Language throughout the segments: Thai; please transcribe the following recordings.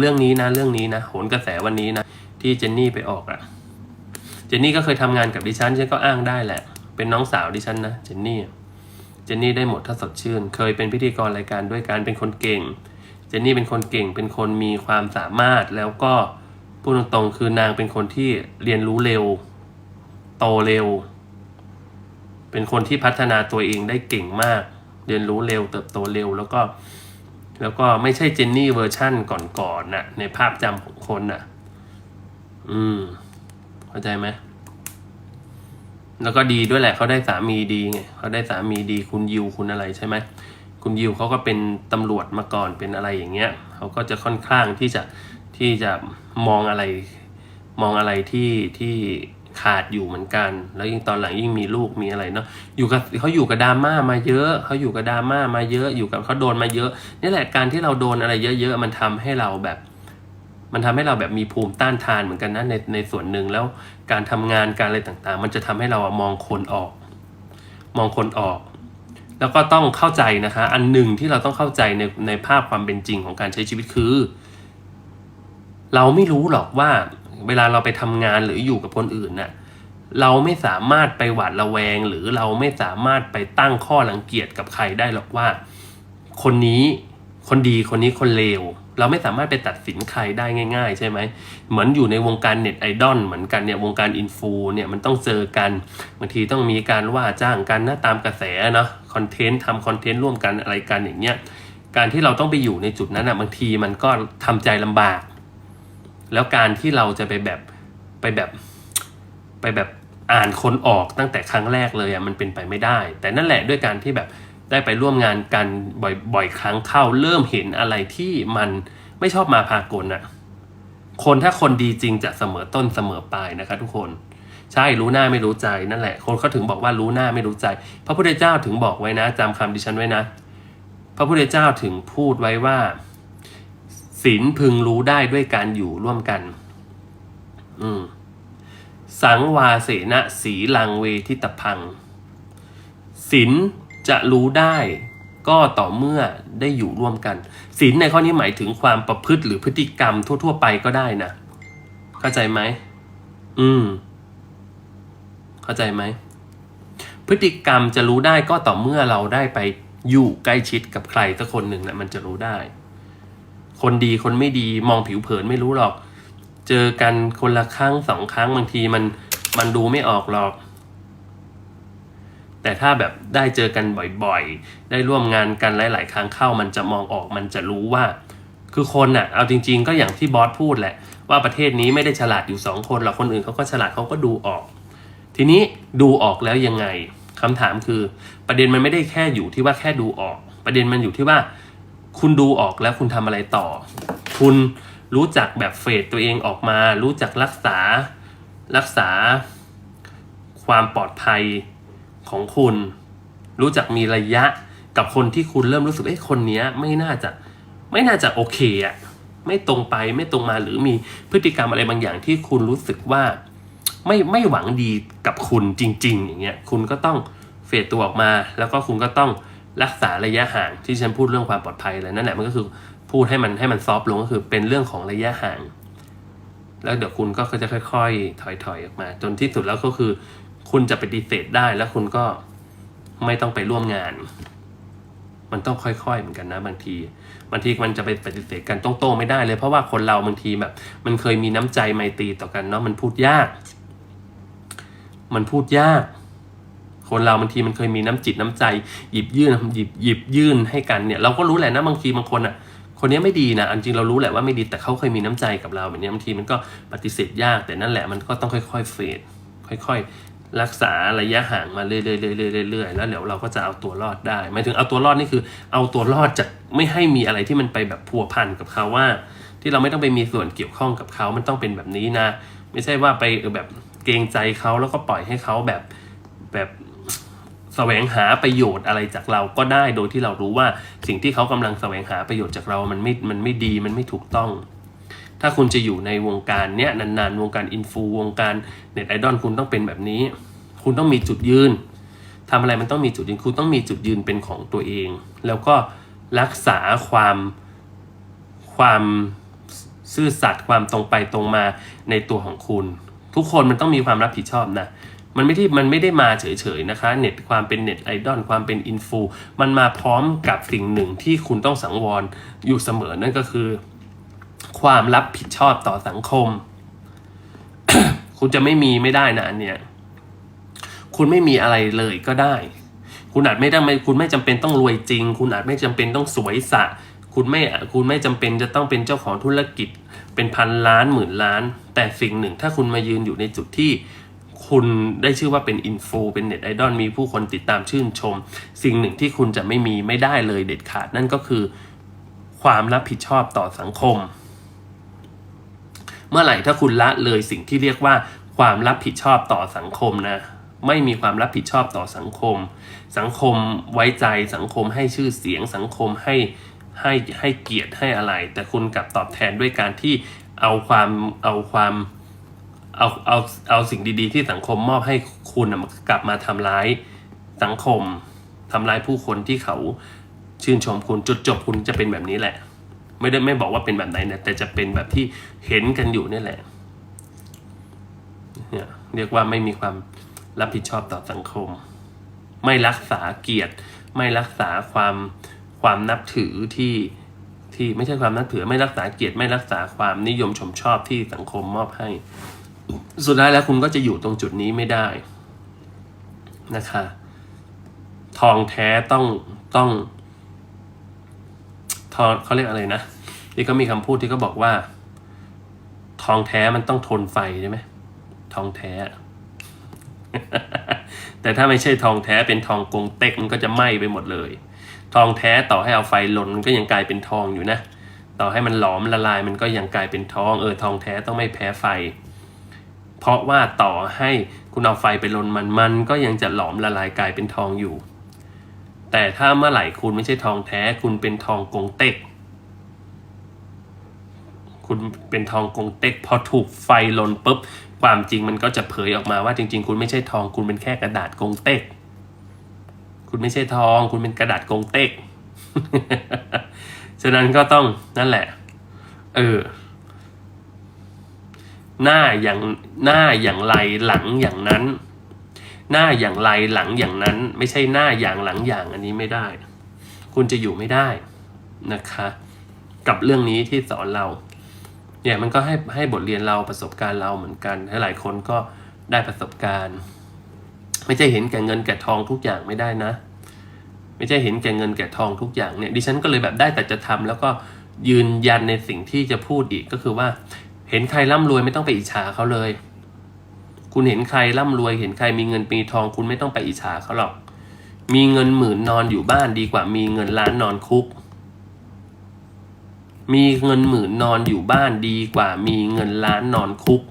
เรื่องนี้นะเรื่องนี้นะโหนกระแสวันนี้นะที่เจนนี่ไปออกอะเจนนี่ก็เคยทำงานกับดิฉันฉันก็อ้างได้แหละ เป็นน้องสาวดิฉันนะเจนนี่เจนนี่ได้หมดถ้าสดชื่น เคยเป็นพิธีกรรายการด้วยการเป็นคนเก่ง เจนนี่เป็นคนเก่งเป็นคนมีความสามารถแล้วก็พูดตรงๆคือนางเป็นคนที่เรียนรู้เร็ว โตเร็ว เป็นคนที่พัฒนาตัวเองได้เก่งมาก เรียนรู้เร็ว เติบโตเร็ว แล้วก็ แล้วก็ไม่ใช่เจนนี่เวอร์ชั่นก่อนๆน่ะในภาพจำของคนน่ะ อืม เข้าใจไหมแล้วก็ดีด้วยแหละเขาได้สามีดีไงเขาได้สามีดีคุณยิวคุณอะไรใช่ไหมคุณยิวเขาก็เป็นตำรวจมาก่อนเป็นอะไรอย่างเงี้ยเขาก็จะค่อนข้างที่จะที่จะมองอะไร มองอะไรที่ที่ ขาดอยู่เหมือนกัน แล้วยิ่งตอนหลังยิ่งมีลูกมีอะไรเนาะอยู่กับเขาอยู่กับดราม่ามาเยอะเขาอยู่กับดราม่ามาเยอะอยู่กับเขาโดนมาเยอะนี่แหละการที่เราโดนอะไรเยอะ ๆ มันทำให้เราแบบ มันทำให้เราแบบมีภูมิต้านทานเหมือนกันนะในในส่วนหนึ่งแล้วการทำงานการอะไรต่างๆ มันจะทำให้เราอะมองคนออก มองคนออก แล้วก็ต้องเข้าใจนะคะ อันหนึ่งที่เราต้องเข้าใจในในภาพความเป็นจริงของการใช้ชีวิตคือ เราไม่รู้หรอกว่า เวลาเราไปทำงานหรืออยู่กับคนอื่นน่ะเราไม่สามารถไปหวาดระแวง หรือเราไม่สามารถไปตั้งข้อรังเกียจกับใครได้หรอกว่า คนนี้คนดีคนนี้คนเลวเราไม่สามารถไปตัดสินใครได้ง่าย ๆ ใช่ไหม เหมือนอยู่ในวงการเน็ตไอดอลเหมือนกันเนี่ยวงการอินฟูเนี่ยมันต้องเจอกันบางทีต้องมีการว่าจ้างกันนะตามกระแสเนาะคอนเทนต์ทำคอนเทนต์ร่วมกันอะไรกันอย่างเงี้ยการที่เราต้องไปอยู่ในจุดนั้นอะบางทีมันก็ทำใจลำบาก แล้วการที่เราจะไปแบบไปแบบไปแบบอ่านคนออกตั้งแต่ครั้งแรกเลยอะมันเป็นไปไม่ได้ แต่นั่นแหละด้วยการที่แบบได้ไปร่วมงานกันบ่อยบ่อยครั้งเข้าเริ่มเห็นอะไรที่มันไม่ชอบมาพากลอะคนถ้าคนดีจริงจะเสมอต้นเสมอปลายนะคะทุกคนใช่รู้หน้าไม่รู้ใจนั่นแหละ คนเขาถึงบอกว่ารู้หน้าไม่รู้ใจ พระพุทธเจ้าถึงบอกไว้นะจำคำดิฉันไว้นะ พระพุทธเจ้าถึงพูดไว้ว่า ศีลพึงรู้ได้ด้วยการอยู่ร่วมกัน อืม สังวาเสนะสีลังเวทิตพังศีลจะรู้ได้ก็ต่อเมื่อได้อยู่ร่วมกันศีลในข้อนี้หมายถึงความประพฤติหรือพฤติกรรมทั่ว ๆ ไปก็ได้นะ เข้าใจไหม อืม เข้าใจไหม พฤติกรรมจะรู้ได้ก็ต่อเมื่อเราได้ไปอยู่ใกล้ชิดกับใครสักคนหนึ่งนะมันจะรู้ได้ คนดีคนไม่ดีมองผิวเผินไม่รู้หรอก เจอกันคนละครั้งสองครั้งบางทีมันมันดูไม่ออกหรอก แต่ถ้าแบบได้เจอกันบ่อยๆ ได้ร่วมงานกันหลาย ๆ ครั้งเข้ามันจะมองออกมันจะรู้ว่า คือคนน่ะ เอาจริง ๆ ก็อย่างที่บอสพูดแหละ ว่าประเทศนี้ไม่ได้ฉลาดอยู่สองคนหรอกคนอื่นเขาก็ฉลาดเขาก็ดูออก ทีนี้ดูออกแล้วยังไงคำถามคือ ประเด็นมันไม่ได้แค่อยู่ที่ว่าแค่ดูออก ประเด็นมันอยู่ที่ว่า คุณดูออกแล้วคุณทำอะไรต่อ คุณรู้จักแบบเฟดตัวเองออกมา รู้จักรักษารักษาความปลอดภัยของคุณ รู้จักมีระยะกับคนที่คุณเริ่มรู้สึกเอ้คนนี้ไม่น่าจะไม่น่าจะโอเคอะไม่ตรงไปไม่ตรงมาหรือมีพฤติกรรมอะไรบางอย่างที่คุณรู้สึกว่า ไม่ไม่หวังดีกับคุณจริง ๆ อย่างเงี้ยคุณก็ต้องเฟดตัวออกมา แล้วก็คุณก็ต้อง รักษาระยะห่างที่ฉันพูดเรื่องความปลอดภัยอะไรนั่นแหละมันก็คือพูดให้มันให้มันซอฟต์ลงก็คือเป็นเรื่องของระยะห่าง แล้วเดี๋ยวคุณก็จะค่อยๆ ถอยๆออกมา จนที่สุดแล้วก็คือ คุณจะปฏิเสธได้แล้วคุณก็ไม่ต้องไปร่วมงาน มันต้องค่อยๆเหมือนกันนะ บางทีบางทีมันจะไปปฏิเสธกันตรงๆไม่ได้เลย เพราะว่าคนเราบางทีแบบ มันเคยมีน้ำใจไมตรีต่อกันเนาะมันพูดยาก มันพูดยาก คนเราบางทีมันเคยมีน้ำจิตน้ำใจ หยิบยื่นหยิบหยิบยื่นให้กันเนี่ยเราก็รู้แหละนะบางทีบางคนอะคนนี้ไม่ดีนะอันจริงเรารู้แหละว่าไม่ดีแต่เขาเคยมีน้ำใจกับเราแบบนี้บางทีมันก็ปฏิเสธยากแต่นั่นแหละมันก็ต้องค่อยๆเฟดค่อยๆ รักษาระยะห่างมาเรื่อยๆเรื่อยๆแล้วเดี๋ยวเราก็จะเอาตัวรอดได้หมายถึงเอาตัวรอดนี่คือ เอาตัวรอดจากไม่ให้มีอะไรที่มันไปแบบพัวพันกับเขาว่า ที่เราไม่ต้องไปมีส่วนเกี่ยวข้องกับเขามันต้องเป็นแบบนี้นะ ไม่ใช่ว่าไปแบบเกรงใจเขาแล้วก็ปล่อยให้เขาแบบแบบ แสวงหาประโยชน์อะไรจากเราก็ได้โดยที่เรารู้ว่าสิ่งที่เขากำลังแสวงหาประโยชน์จากเรา มันไม่ มันไม่ดี มันไม่ถูกต้อง ถ้าคุณจะอยู่ในวงการเนี้ยนานๆ วงการอินฟูวงการเน็ตไอดอลคุณต้องเป็นแบบนี้ คุณต้องมีจุดยืนทำอะไรมันต้องมีจุดยืน คุณต้องมีจุดยืนเป็นของตัวเอง แล้วก็รักษาความความซื่อสัตย์ความตรงไปตรงมาในตัวของคุณ ทุกคนมันต้องมีความรับผิดชอบนะ มันไม่ได้มันไม่ได้มาเฉยๆนะคะเน็ตความเป็นเน็ตไอดอลความเป็นอินฟูมันมาพร้อมกับสิ่งหนึ่งที่คุณต้องสังวรอยู่เสมอนั่นก็คือ ความรับผิดชอบต่อสังคม คุณจะไม่มีไม่ได้นะอันเนี้ยคุณไม่มีอะไรเลยก็ได้ คุณอาจไม่ได้ไม่คุณไม่จำเป็นต้องรวยจริง คุณอาจไม่จำเป็นต้องสวยสะ คุณไม่คุณไม่จำเป็นจะต้องเป็นเจ้าของธุรกิจ เป็นพันล้านหมื่นล้าน แต่สิ่งหนึ่ง ถ้าคุณมายืนอยู่ในจุดที่ คุณได้ชื่อว่าเป็นอินฟูเป็นเน็ตไอดอลมีผู้คนติดตามชื่นชม สิ่งหนึ่งที่คุณจะไม่มีไม่ได้เลยเด็ดขาดนั่นก็คือ ความรับผิดชอบต่อสังคม เมื่อไหร่ถ้าคุณละเลยสิ่งที่เรียกว่า ความรับผิดชอบต่อสังคมนะไม่มีความรับผิดชอบต่อสังคม สังคมไว้ใจสังคมให้ชื่อเสียงสังคมให้ให้ให้เกียรติให้อะไร แต่คุณกลับตอบแทนด้วยการที่เอาความเอาความ เอาเอาเอาสิ่งดีๆ ที่สังคมมอบให้คุณกลับมาทำร้ายสังคมทำร้ายผู้คนที่เขาชื่นชมคุณจุดจบคุณจะเป็นแบบนี้แหละ ไม่ได้ไม่บอกว่าเป็นแบบไหนนะแต่จะเป็นแบบที่เห็นกันอยู่นี่แหละเนี่ยเรียกว่าไม่มีความรับผิดชอบต่อสังคม ไม่รักษาเกียรติ ไม่รักษาความความนับถือที่ที่ไม่ใช่ความนับถือไม่รักษาเกียรติไม่รักษาความนิยมชมชอบที่สังคมมอบให้ สุดท้ายแล้วคุณก็จะอยู่ตรงจุดนี้ไม่ได้นะคะ ทองแท้ต้องต้องทองเขาเรียกอะไรนะที่เขามีคำพูดที่เขาบอกว่า ทองแท้มันต้องทนไฟใช่ไหมทองแท้ แต่ถ้าไม่ใช่ทองแท้เป็นทองกงเต็กมันก็จะไหม้ไปหมดเลย ทองแท้ต่อให้เอาไฟลนมันก็ยังกลายเป็นทองอยู่นะ ต่อให้มันหลอมละลายมันก็ยังกลายเป็นทอง เออทองแท้ต้องไม่แพ้ไฟ เพราะว่าต่อให้คุณเอาไฟไปลนมันมันก็ยังจะหลอมละลายกลายเป็นทองอยู่ แต่ถ้าเมื่อไหร่คุณไม่ใช่ทองแท้คุณเป็นทองกงเต็ก คุณเป็นทองกงเต็กพอถูกไฟลนปุ๊บความจริงมันก็จะเผยออกมาว่าจริง ๆ คุณไม่ใช่ทองคุณเป็นแค่กระดาษกงเต็ก คุณไม่ใช่ทอง คุณเป็นกระดาษกงเต็ก ฉะนั้นก็ต้องนั่นแหละ เออ หน้าอย่างหน้าอย่างไรหลังอย่างนั้น หน้าอย่างไรหลังอย่างนั้น ไม่ใช่หน้าอย่างหลังอย่างอันนี้ไม่ได้ คุณจะอยู่ไม่ได้นะคะ กับเรื่องนี้ที่สอนเราเนี่ยมันก็ให้ให้บทเรียนเราประสบการณ์เราเหมือนกันหลายคนก็ได้ประสบการณ์ ไม่ใช่เห็นแก่เงินแก่ทองทุกอย่างไม่ได้นะ ไม่ใช่เห็นแก่เงินแก่ทองทุกอย่างเนี่ยดิฉันก็เลยแบบได้แต่จะทำแล้วก็ยืนยันในสิ่งที่จะพูดอีกก็คือว่า เห็นใครร่ำรวยไม่ต้องไปอิจฉาเขาเลย คุณเห็นใครร่ำรวย เห็นใครมีเงินมีทอง คุณไม่ต้องไปอิจฉาเขาหรอก มีเงินหมื่นนอนอยู่บ้านดีกว่ามีเงินล้านนอนคุก มีเงินหมื่นนอนอยู่บ้านดีกว่า มีเงินล้านนอนคุก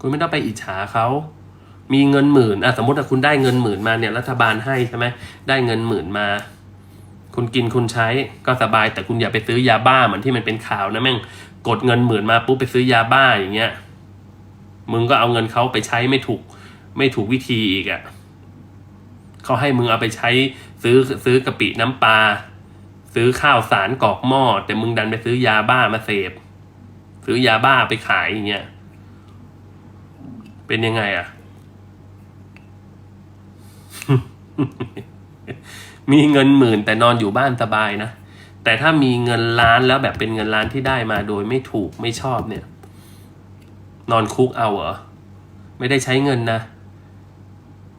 คุณไม่ต้องไปอิจฉาเขามีเงินหมื่นอะสมมติว่าคุณได้เงินหมื่นมาเนี่ยรัฐบาลให้ใช่ไหมได้เงินหมื่นมา คุณกินคุณใช้ก็สบายแต่คุณอย่าไปซื้อยาบ้าเหมือนที่มันเป็นข่าวนะแม่ง กดเงินหมื่นมาปุ๊บไปซื้อยาบ้าอย่างเงี้ย มึงก็เอาเงินเขาไปใช้ไม่ถูก ไม่ถูกวิธีอีกอะ่ะเขาให้มึงเอาไปใช้ซื้อซื้อกะปิน้ำปลาซื้อข้าวสารกอกหม้อแต่มึงดันไปซื้อยาบ้ามาเสพ ซื้อยาบ้าไปขายอย่างเงี้ยเป็นยังไงอะ มีเงินหมื่นแต่นอนอยู่บ้านสบายนะ แต่ถ้ามีเงินล้านแล้วแบบเป็นเงินล้านที่ได้มาโดยไม่ถูกไม่ชอบเนี่ย นอนคุกเอาเหรอ ไม่ได้ใช้เงินนะ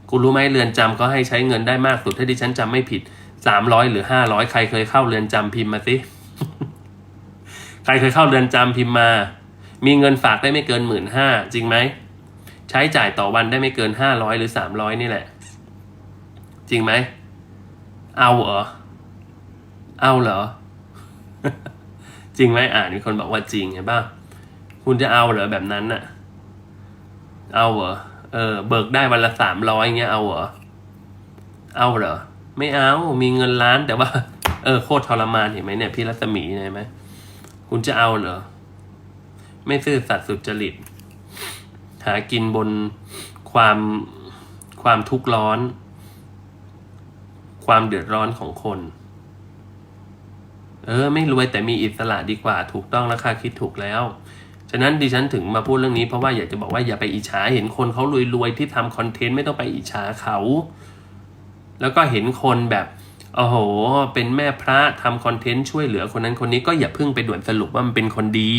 กูรู้ไหมเรือนจำก็ให้ใช้เงินได้มากสุดถ้าดิฉันจำไม่ผิดสามร้อยหรือห้าร้อยใครเคยเข้าเรือนจำพิมพ์มาสิใครเคยเข้าเรือนจำพิมพ์มา มีเงินฝากได้ไม่เกินหมื่นห้าจริงไหมใช้จ่ายต่อวันได้ไม่เกินห้าร้อยหรือสามร้อยนี่แหละ จริงไหมเอาเหรอ เอาเหรอ จริงไหมอ่านมีคนบอกว่าจริงเห็นป่ะคุณจะเอาเหรอแบบนั้นน่ะ เอาเหรอเออ เบิกได้วันละสามร้อยเงี้ยเอาเหรอเอาเหรอไม่เอามีเงินล้านแต่ว่า เออโคตรทรมานเห็นไหมเนี่ยพี่รัศมีเห็นไหมคุณจะเอาเหรอไม่ซื่อสัตย์สุจริต หากินบนความความทุกข์ร้อน ความเดือดร้อนของคน เออ ไม่รวยแต่มีอิสระดีกว่าถูกต้องแล้วค่ะคิดถูกแล้ว ฉะนั้นดิฉันถึงมาพูดเรื่องนี้เพราะว่าอยากจะบอกว่าอย่าไปอิจฉาเห็นคนเขารวยๆที่ทำคอนเทนต์ไม่ต้องไปอิจฉาเขา แล้วก็เห็นคนแบบโอ้โห เป็นแม่พระทำคอนเทนต์ช่วยเหลือคนนั้นคนนี้ก็อย่าเพิ่งไปด่วนสรุปว่ามันเป็นคนดี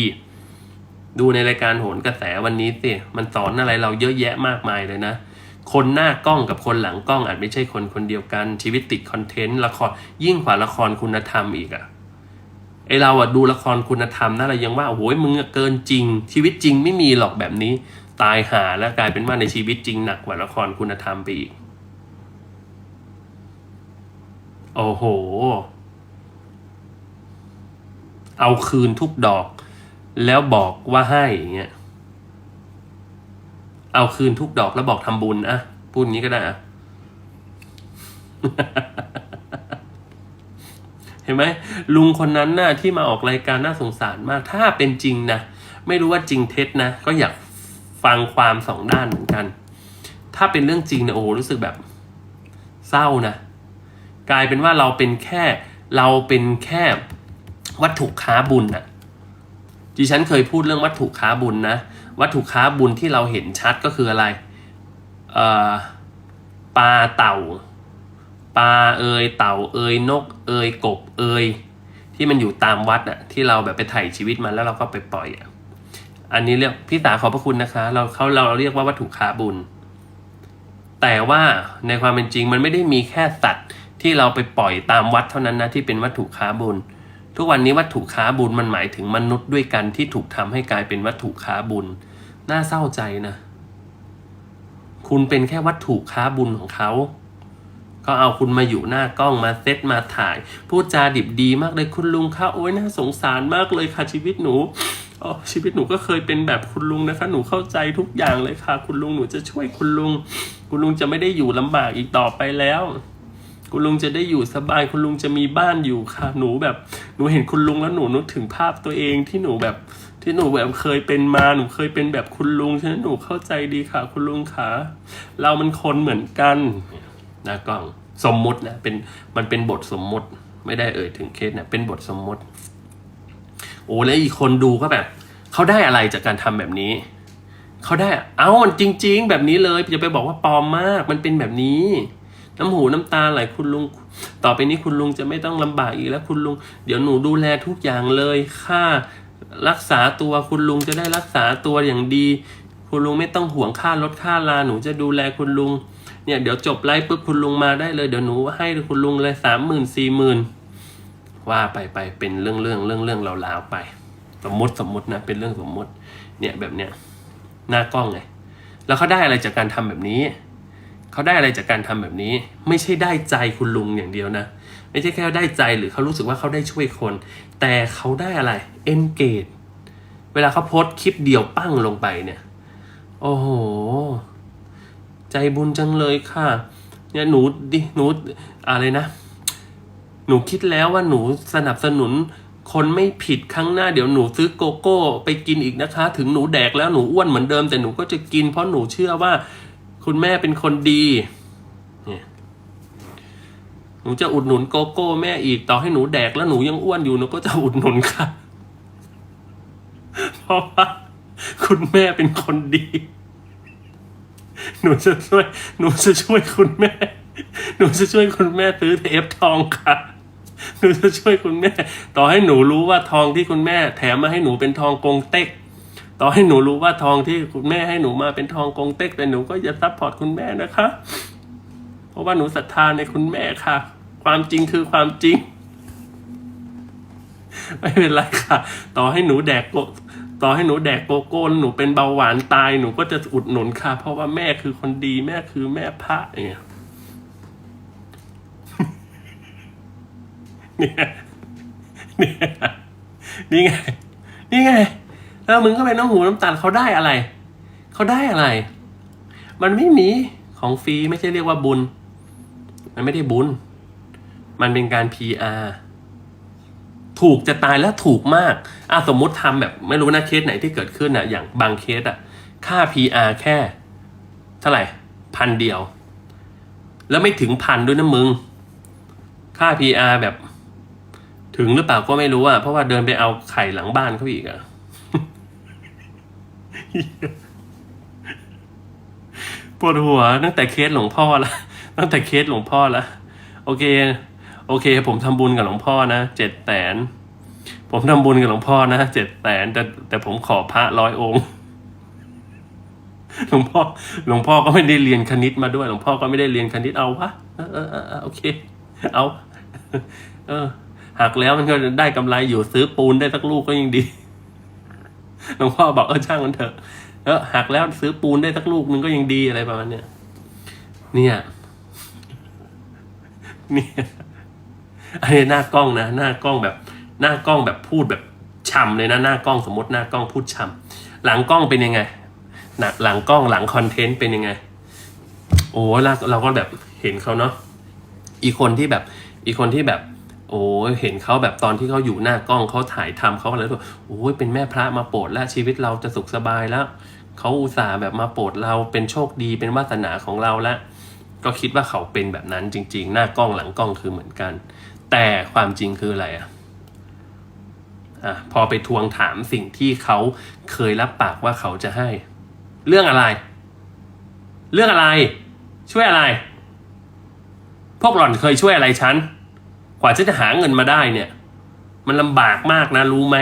ดูในรายการโหนกระแสวันนี้สิมันสอนอะไรเราเยอะแยะมากมายเลยนะ คนหน้ากล้องกับคนหลังกล้องอาจไม่ใช่คนคนเดียวกันชีวิตติดคอนเทนต์ละครยิ่งกว่าละครคุณธรรมอีกอะ ไอเราอะดูละครคุณธรรมนะเรายังว่าโอ้โหมึงเกินจริง ชีวิตจริงไม่มีหรอกแบบนี้ ตายหาแล้วกลายเป็นว่าในชีวิตจริงหนักกว่าละครคุณธรรมไปอีกโอ้โห เอาคืนทุกดอก แล้วบอกว่าให้อย่างเงี้ยเอาคืนทุกดอกแล้วบอกทำบุญอะพูดงี้ก็ได้อะ ห็นไหมลุงคนนั้นน่ะที่มาออกรายการน่าสงสารมากถ้าเป็นจริงนะไม่รู้ว่าจริงเท็จนะ ก็อยากฟังความสองด้านเหมือนกัน ถ้าเป็นเรื่องจริงเนี่ยโอ้รู้สึกแบบเศร้านะ กลายเป็นว่าเราเป็นแค่เราเป็นแค่วัตถุค้าบุญน่ะดิฉันเคยพูดเรื่องวัตถุค้าบุญนะวัตถุค้าบุญที่เราเห็นชัดก็คืออะไรเอ่อปลาเต่า ปลาเอยเต่าเอยนก เอยกบเอยที่มันอยู่ตามวัดอะที่เราแบบไปถ่ายชีวิตมันแล้วเราก็ไปปล่อยอะอันนี้เรียกพี่ตาขอบพระคุณนะคะ เราเขาเราเรียกว่าวัตถุค้าบุญ แต่ว่าในความเป็นจริงมันไม่ได้มีแค่สัตว์ที่เราไปปล่อยตามวัดเท่านั้นนะที่เป็นวัตถุค้าบุญ ทุกวันนี้วัตถุค้าบุญมันหมายถึงมนุษย์ด้วยกันที่ถูกทำให้กลายเป็นวัตถุค้าบุญ น่าเศร้าใจนะ คุณเป็นแค่วัตถุค้าบุญของเขา ก็เอาคุณมาอยู่หน้ากล้องมาเซตมาถ่าย พูดจาดิบดีมากเลยคุณลุงคะโอ้ยน่าสงสารมากเลยค่ะชีวิตหนูอ๋อชีวิตหนูก็เคยเป็นแบบคุณลุงนะคะ หนูเข้าใจทุกอย่างเลยค่ะ คุณลุงหนูจะช่วยคุณลุง คุณลุงจะไม่ได้อยู่ลำบากอีกต่อไปแล้ว คุณลุงจะได้อยู่สบาย คุณลุงจะมีบ้านอยู่ค่ะ หนูแบบหนูเห็นคุณลุงแล้วหนูนึกถึงภาพตัวเองที่หนูแบบที่หนูแบบเคยเป็นมาหนูเคยเป็นแบบคุณลุงฉะนั้นหนูเข้าใจดีค่ะ คุณลุงค่ะเรามันคนเหมือนกัน นะกล้องสมมุตินะเป็นมันเป็นบทสมมุติ ไม่ได้เอ่ยถึงเคสนะเป็นบทสมมุติ โอ้แล้วอีกคนดูก็แบบเขาได้อะไรจากการทำแบบนี้เขาได้ เอ้ามันจริง ๆ แบบนี้เลยอย่าไปบอกว่าปลอมมาก มันเป็นแบบนี้ น้ำหูน้ำตาไหลคุณลุง ต่อไปนี้คุณลุงจะไม่ต้องลำบากอีกแล้วคุณลุง เดี๋ยวหนูดูแลทุกอย่างเลยค่ารักษาตัวคุณลุงจะได้รักษาตัวอย่างดี คุณลุงไม่ต้องห่วงค่ารถค่าลาหนูจะดูแลคุณลุง เนี่ยเดี๋ยวจบไลฟ์ปุ๊บคุณลุงมาได้เลยเดี๋ยวหนูให้คุณลุงเลยสามหมื่นสี่หมื่นว่าไปไปเป็นเรื่องเรื่องเรื่องเรื่องราวๆไป สมมติสมมตินะเป็นเรื่องสมมติ เนี่ยแบบเนี้ยหน้ากล้องไงแล้วเขาได้อะไรจากการทำแบบนี้เขาได้อะไรจากการทำแบบนี้ ไม่ใช่ได้ใจคุณลุงอย่างเดียวนะ ไม่ใช่แค่ได้ใจหรือเขารู้สึกว่าเขาได้ช่วยคน แต่เขาได้อะไร engage เวลาเขาโพสต์คลิปเดียวปั้งลงไปเนี่ย โอ้โห ใจบุญจังเลยค่ะเนี่ยหนูดิหนูอะไรนะ หนูคิดแล้วว่าหนูสนับสนุน คนไม่ผิดครั้งหน้าเดี๋ยวหนูซื้อโกโก้ ไปกินอีกนะคะ ถึงหนูแดกแล้วหนูอ้วนเหมือนเดิมแต่หนูก็จะกิน เพราะหนูเชื่อว่า คุณแม่เป็นคนดีเนี่ยหนูจะอุดหนุนโกโก้แม่อีกต่อให้หนูแดกแล้วหนูยังอ้วนอยู่หนูก็จะอุดหนุนค่ะ เพราะว่าคุณแม่เป็นคนดี หนูจะช่วย หนูจะช่วยคุณแม่ หนูจะช่วยคุณแม่ซื้อเทปทองค่ะ หนูจะช่วยคุณแม่ ต่อให้หนูรู้ว่าทองที่คุณแม่ แถมมาให้หนูเป็นทองกงเต็ก ต่อให้หนูรู้ว่าทองที่คุณแม่ให้หนูมาเป็นทองกงเต็กแต่หนูก็จะซัพพอร์ตคุณแม่นะคะ เพราะว่าหนูศรัทธาในคุณแม่ค่ะ ความจริงคือความจริง ไม่เป็นไรค่ะ ต่อให้หนูแดกโก ต่อให้หนูแดกโกโก้หนูเป็นเบาหวานตายหนูก็จะอุดหนุนค่ะ เพราะว่าแม่คือคนดีแม่คือแม่พระเนี่ยเนี่ยเนี่ยนี่ไง นี่ไง แล้วมึงก็เป็นน้ำหูน้ำตาลเขาได้อะไร เขาได้อะไร มันไม่มีของฟรีไม่ใช่เรียกว่าบุญ มันไม่ได้บุญ มันเป็นการ PR ถูกจะตายแล้วถูกมากอะสมมุติทำแบบไม่รู้นะเคสไหนที่เกิดขึ้นอะอย่างบางเคสอะค่า PR แค่ เท่าไหร่พันเดียว แล้วไม่ถึงพันด้วยนะมึง ค่า PR แบบถถึงหรือเปล่าก็ไม่รู้อะเพราะว่าเดินไปเอาไข่หลังบ้านเขาอีกอะปวดหัวตั้งแต่เคสหลวงพ่อละตั้งแต่เคสหลวงพ่อละโอเค โอเค ผมทำบุญกับหลวงพ่อนะเจ็ดแสนผมทำบุญกับหลวงพ่อนะเจ็ดแสนแต่แต่ผมขอพระร้อยองค์หลวงพ่อหลวงพ่อก็ไม่ได้เรียนคณิตมาด้วย หลวงพ่อก็ไม่ได้เรียนคณิตเอาวะเออเออโอเค เอา เออหักแล้วมันก็ได้กำไรอยู่ซื้อปูนได้สักลูกก็ยังดีหลวงพ่อบอกเออช่างมันเถอะเออหักแล้วซื้อปูนได้สักลูกนึงก็ยังดีอะไรประมาณเนี้ยเนี่ย เนี่ย อันนี้หน้ากล้องนะ หน้ากล้องแบบหน้ากล้องแบบพูดแบบช่ำเลยนะหน้ากล้องสมมติหน้ากล้องพูดช่ำหลังกล้องเป็นยังไงหนักหลังกล้องหลังคอนเทนต์เป็นยังไง โอ้เราเราก็แบบเห็นเขาเนาะอีกคนที่แบบอีกคนที่แบบ โอ้เห็นเขาแบบตอนที่เขาอยู่หน้ากล้องเขาถ่ายทำเขาอะไรแบบโอ้ยเป็นแม่พระมาโปรดแล้วชีวิตเราจะสุขสบายแล้วเขาอุตส่าห์แบบมาโปรดเราเป็นโชคดีเป็นวาสนาของเราแล้วก็คิดว่าเขาเป็นแบบนั้นจริง ๆ หน้ากล้องหลังกล้องคือเหมือนกัน แต่ความจริงคืออะไรอะอะพอไปทวงถามสิ่งที่เขาเคยรับปากว่าเขาจะให้ เรื่องอะไร เรื่องอะไร ช่วยอะไร พวกหล่อนเคยช่วยอะไรฉันกว่าฉันจะหาเงินมาได้เนี่ย มันลำบากมากนะรู้ไหม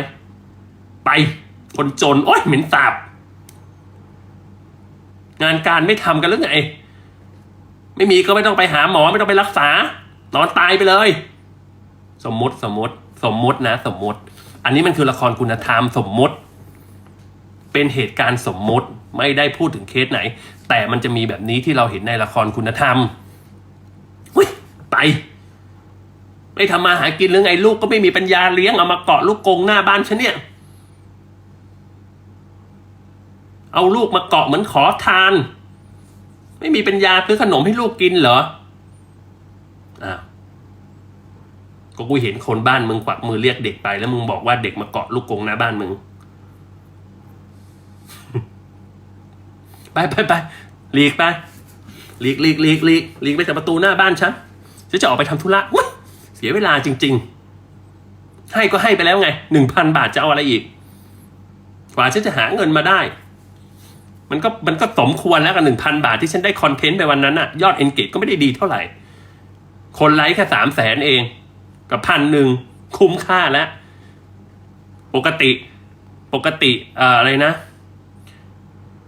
ไป คนจน โอ๊ยเหม็นสาบ งานการไม่ทำกันหรือไง ไม่มีก็ไม่ต้องไปหาหมอไม่ต้องไปรักษา นอนตายไปเลย สมมติสมมติ สมมตินะ สมมติ อันนี้มันคือละครคุณธรรมสมมติ เป็นเหตุการณ์สมมติไม่ได้พูดถึงเคสไหน แต่มันจะมีแบบนี้ที่เราเห็นในละครคุณธรรมหุ้ยไปไม่ทำมาหากินหรือไงลูกก็ไม่มีปัญญาเลี้ยงเอามาเกาะลูกกงหน้าบ้านฉันเนี่ย เอาลูกมาเกาะเหมือนขอทาน ไม่มีปัญญาซื้อขนมให้ลูกกินเหรออ้าว ก็กูเห็นคนบ้านมึงกวักมือเรียกเด็กไปแล้วมึงบอกว่าเด็กมาเกาะลูกกงหน้าบ้านมึง ไปไปไปหลีกไปหลีกหลีกหลีกหลีกหลีกไปจากประตูหน้าบ้านฉันฉันจะออกไปทำธุระเสียเวลาจริง ๆ ให้ก็ให้ไปแล้วไงหนึ่งพันบาทจะเอาอะไรอีก กว่าฉันจะหาเงินมาได้ มันก็มันก็สมควรแล้วกับหนึ่งพันบาทที่ฉันได้คอนเทนต์ไปวันนั้นอะยอดเอนเกจก็ไม่ได้ดีเท่าไหร่ คนไลค์แค่สามแสนเอง กับพันหนึ่งคุ้มค่าแล้ว ปกติปกติอะไรนะ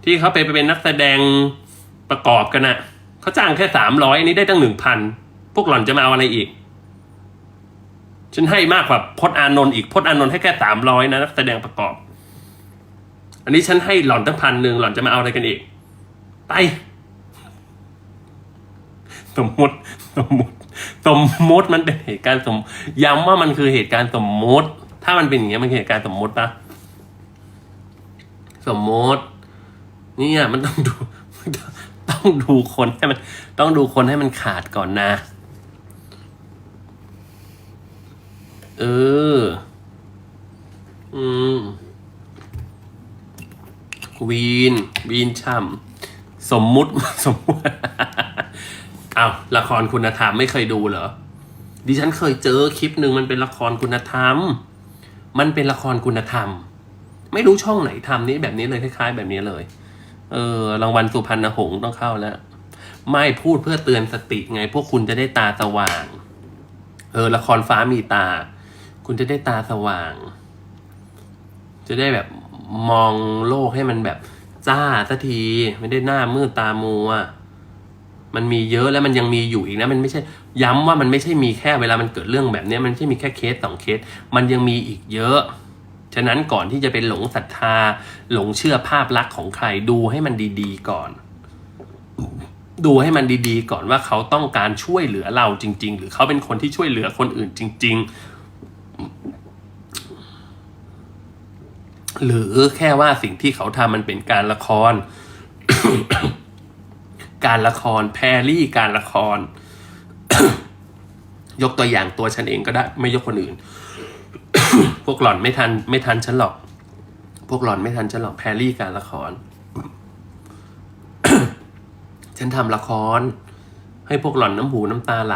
ที่เขาไปเป็นนักแสดงประกอบกันนะเขาจ้างแค่สามร้อยนี้ได้ตั้งหนึ่งพันพวกหล่อนจะมาเอาอะไรอีก ฉันให้มากกว่าพจน์อานนท์อีกพจน์อานนท์ให้แค่สามร้อยนะนักแสดงประกอบ อันนี้ฉันให้หล่อนตั้งพันหนึ่งหล่อนจะมาเอาอะไรกันอีกไปสมมติสมมติ สมมติมันเป็นเหตุการณ์สมย้ำว่ามันคือเหตุการณ์สมมติ ถ้ามันเป็นอย่างเงี้ยมันเหตุการณ์สมมติปะสมมติเนี่ยมันต้องดู ต้องดูคนให้มัน ต้องดูคนให้มันขาดก่อนนะ เออ อืมวีนวีนช่ำสมมุติสมมุติ อ้าวละครคุณธรรมไม่เคยดูเหรอ ดิฉันเคยเจอคลิปหนึ่งมันเป็นละครคุณธรรม มันเป็นละครคุณธรรม ไม่รู้ช่องไหนทำนี่แบบนี้เลยคล้ายๆ แบบนี้เลย เออรางวัลสุพรรณหงส์ต้องเข้าแล้ว ไม่พูดเพื่อเตือนสติไง พวกคุณจะได้ตาสว่าง เออ ละครฟ้ามีตา คุณจะได้ตาสว่าง จะได้แบบมองโลกให้มันแบบจ้าสักที ไม่ได้หน้ามืดตามัว มันมีเยอะแล้วมันยังมีอยู่อีกนะมันไม่ใช่ย้ำว่ามันไม่ใช่มีแค่เวลามันเกิดเรื่องแบบนี้มันไม่ใช่มีแค่เคสสองเคส มันยังมีอีกเยอะ ฉะนั้นก่อนที่จะไปหลงศรัทธา หลงเชื่อภาพลักษณ์ของใครดูให้มันดีๆก่อน ดูให้มันดีๆ ก่อนว่าเขาต้องการช่วยเหลือเราจริง ๆ หรือเขาเป็นคนที่ช่วยเหลือคนอื่นจริง ๆหรือแค่ว่าสิ่งที่เขาทำมันเป็นการละคร การละครแพรรี่การละคร ยกตัวอย่างตัวฉันเองก็ได้ ไม่ยกคนอื่น พวกหล่อนไม่ทัน ไม่ทันฉันหรอก พวกหล่อนไม่ทันฉันหรอกแพรรี่การละคร ฉันทำละคร ให้พวกหล่อนน้ำหูน้ำตาไหล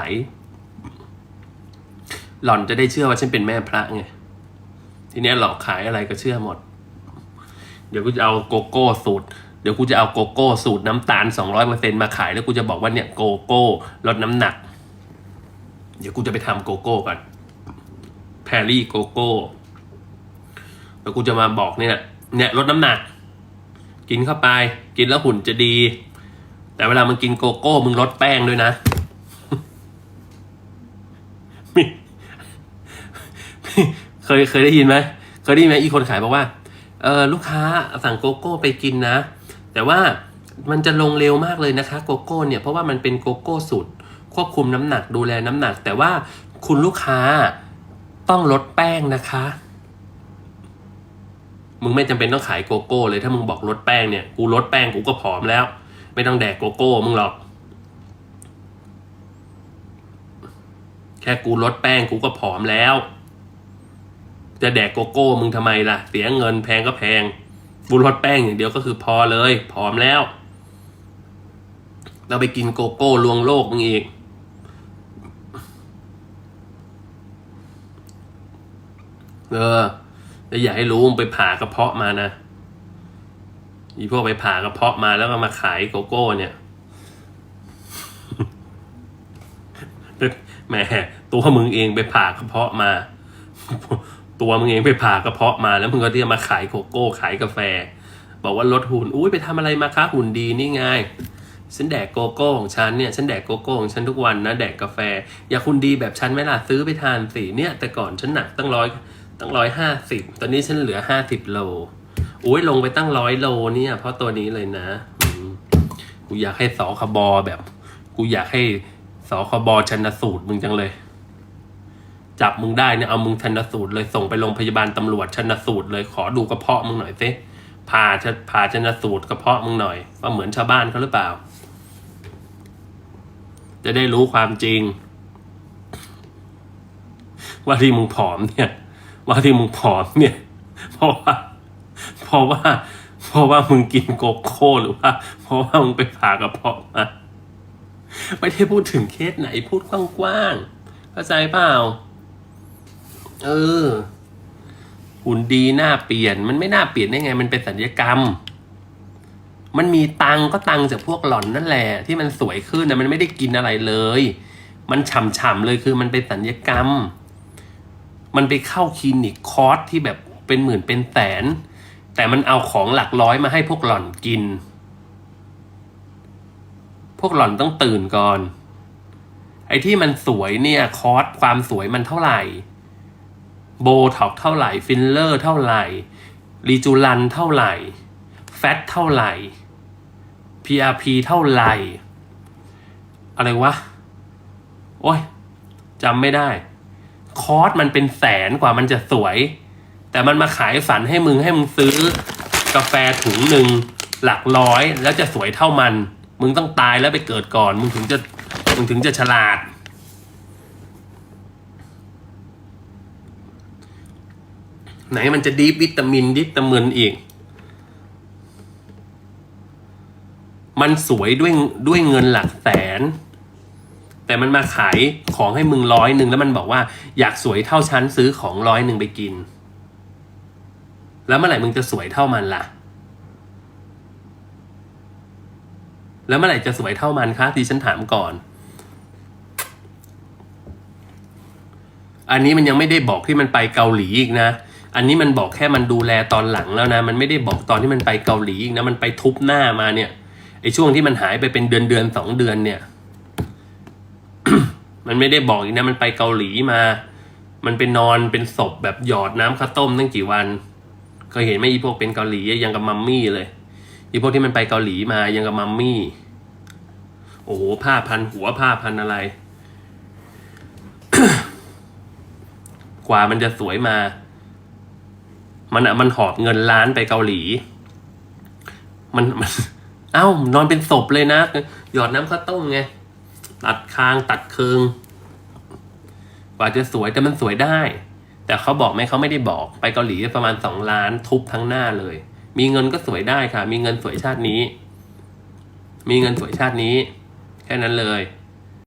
หล่อนจะได้เชื่อว่าฉันเป็นแม่พระไงทีเนี้ยหลอกขายอะไรก็เชื่อหมด เดี๋ยวกูจะเอาโกโก้สูตร เดี๋ยวกูจะเอาโกโก้สูตรน้ำตาลสองร้อยเปอร์เซ็นมาขายแล้วกูจะบอกว่าเนี่ยโกโก้ลดน้ำหนัก เดี๋ยวกูจะไปทำโกโก้ก่อนแพรรี่โกโก้แล้วกูจะมาบอกเนี่ยเนี่ยลดน้ำหนัก กินเข้าไป กินแล้วหุ่นจะดี แต่เวลามึงกินโกโก้มึงลดแป้งด้วยนะมีเคยเคยได้ยินไหมเคยได้ยินไหมอีคนขายบอกว่าเออลูกค้าสั่งโกโก้ไปกินนะ แต่ว่ามันจะลงเร็วมากเลยนะคะโกโก้เนี่ยเพราะว่ามันเป็นโกโก้สูตรควบคุมน้ำหนักดูแลน้ำหนัก แต่ว่าคุณลูกค้าต้องลดแป้งนะคะ มึงไม่จำเป็นต้องขายโกโก้เลยถ้ามึงบอกลดแป้งเนี่ยกูลดแป้งกูก็ผอมแล้ว ไม่ต้องแดกโกโก้มึงหรอก แค่กูลดแป้งกูก็ผอมแล้ว จะแดกโกโก้มึงทำไมล่ะ เสียเงินแพงก็แพง กูลดแป้งอย่างเดียวก็คือพอเลยผอมแล้ว เราไปกินโกโก้ลวงโลกมึงอีก เออแล้วอย่าให้รู้มึงไปผ่ากระเพาะมานะอีพวกไปผ่ากระเพาะมาแล้วก็มาขายโกโก้ เนี่ยแหมตัวมึงเองไปผ่ากระเพาะมา ตัวมึงเองไปผ่ากระเพาะมาแล้วมึงก็ที่จะมาขายโกโก้ขายกาแฟ บอกว่าลดหุ่นอุ้ยไปทำอะไรมาคะหุ่นดีนี่ไงฉันแดกโกโก้ของฉันเนี่ยฉันแดกโกโก้ของฉันทุกวันนะแดกกาแฟ อยากคุณดีแบบฉันไหมล่ะซื้อไปทานสิเนี่ย แต่ก่อนฉันหนักตั้งร้อยตั้งร้อยห้าสิบตอนนี้ฉันเหลือห้าสิบโลอุ้ยลงไปตั้งร้อยโลเนี่ย เพราะตัวนี้เลยนะกูอยากให้สคบแบบ กูอยากให้สคบชันสูตรมึงจังเลย จับมึงได้เนี่ยเอามึงชันสูตรเลยส่งไปโรงพยาบาลตำรวจชันสูตรเลยขอดูกระเพาะมึงหน่อยสิผ่าจะผ่าชันสูตรกระเพาะมึงหน่อย ว่าเหมือนชาวบ้านเขาหรือเปล่า จะได้รู้ความจริง ว่าที่มึงผอมเนี่ย ว่าที่มึงผอมเนี่ย เพราะว่า เพราะว่า เพราะว่ามึงกินโกโก้หรือว่า เพราะว่ามึงไปผ่ากระเพาะมาไม่ได้พูดถึงเคสไหนพูดกว้างๆเข้าใจเปล่า เออ หุ่นดีหน้าเปลี่ยน มันไม่น่าเปลี่ยนได้ไง มันเป็นสัญญกรรม มันมีตังก็ตังจากพวกหล่อนนั่นแหละ ที่มันสวยขึ้นนะมันไม่ได้กินอะไรเลย มันฉ่ำๆเลยคือมันเป็นสัญญกรรม มันไปเข้าคลินิกคอร์สที่แบบเป็นหมื่นเป็นแสน แต่มันเอาของหลักร้อยมาให้พวกหล่อนกิน พวกหล่อนต้องตื่นก่อน ไอ้ที่มันสวยเนี่ยคอร์สความสวยมันเท่าไหร่ โบท็อกเท่าไหร่ ฟิลเลอร์เท่าไหร่รีจูลันเท่าไหร่ แฟตเท่าไหร่ PRP เท่าไหร่ อะไรวะ โอ้ยจำไม่ได้ คอร์สมันเป็นแสนกว่ามันจะสวย แต่มันมาขายฝันให้มึงให้มึงซื้อกาแฟถุงหนึ่งหลักร้อยแล้วจะสวยเท่ามัน มึงต้องตายแล้วไปเกิดก่อน มึงถึงจะมึงถึงจะฉลาด ไหนมันจะดีวิตามินดิตามินอีก มันสวยด้วยด้วยเงินหลักแสน แต่มันมาขายของให้มึงร้อยหนึ่งแล้วมันบอกว่าอยากสวยเท่าฉันซื้อของร้อยหนึ่งไปกิน แล้วเมื่อไหร่มึงจะสวยเท่ามันล่ะ แล้วเมื่อไหร่จะสวยเท่ามันคะดิฉันถามก่อนอันนี้มันยังไม่ได้บอกที่มันไปเกาหลีอีกนะ อันนี้มันบอกแค่มันดูแลตอนหลังแล้วนะ มันไม่ได้บอกตอนที่มันไปเกาหลีอีกนะ มันไปทุบหน้ามาเนี่ย ไอ้ช่วงที่มันหายไปเป็นเดือนเดือนสองเดือนเนี่ย มันไม่ได้บอกอีกนะ มันไปเกาหลีมา มันไปนอนเป็นศพแบบหยอดน้ำข้าวต้มตั้งกี่วัน เคยเห็นไหมอีพวกเป็นเกาหลียังกับมัมมี่เลย อีพวกที่มันไปเกาหลีมายังกับมัมมี่ โอ้โหผ้าพันหัวผ้าพันอะไร กว่ามันจะสวยมา มันอะมันหอบเงินล้านไปเกาหลี มันมันเอ้านอนเป็นศพเลยนะ หยอดน้ำข้าวต้มไง ตัดคางตัดเคืองกว่าจะสวยแต่มันสวยได้ แต่เขาบอกไหมเขาไม่ได้บอกไปเกาหลีประมาณสองล้านทุบทั้งหน้าเลย มีเงินก็สวยได้ค่ะ มีเงินสวยชาตินี้ มีเงินสวยชาตินี้ แค่นั้นเลย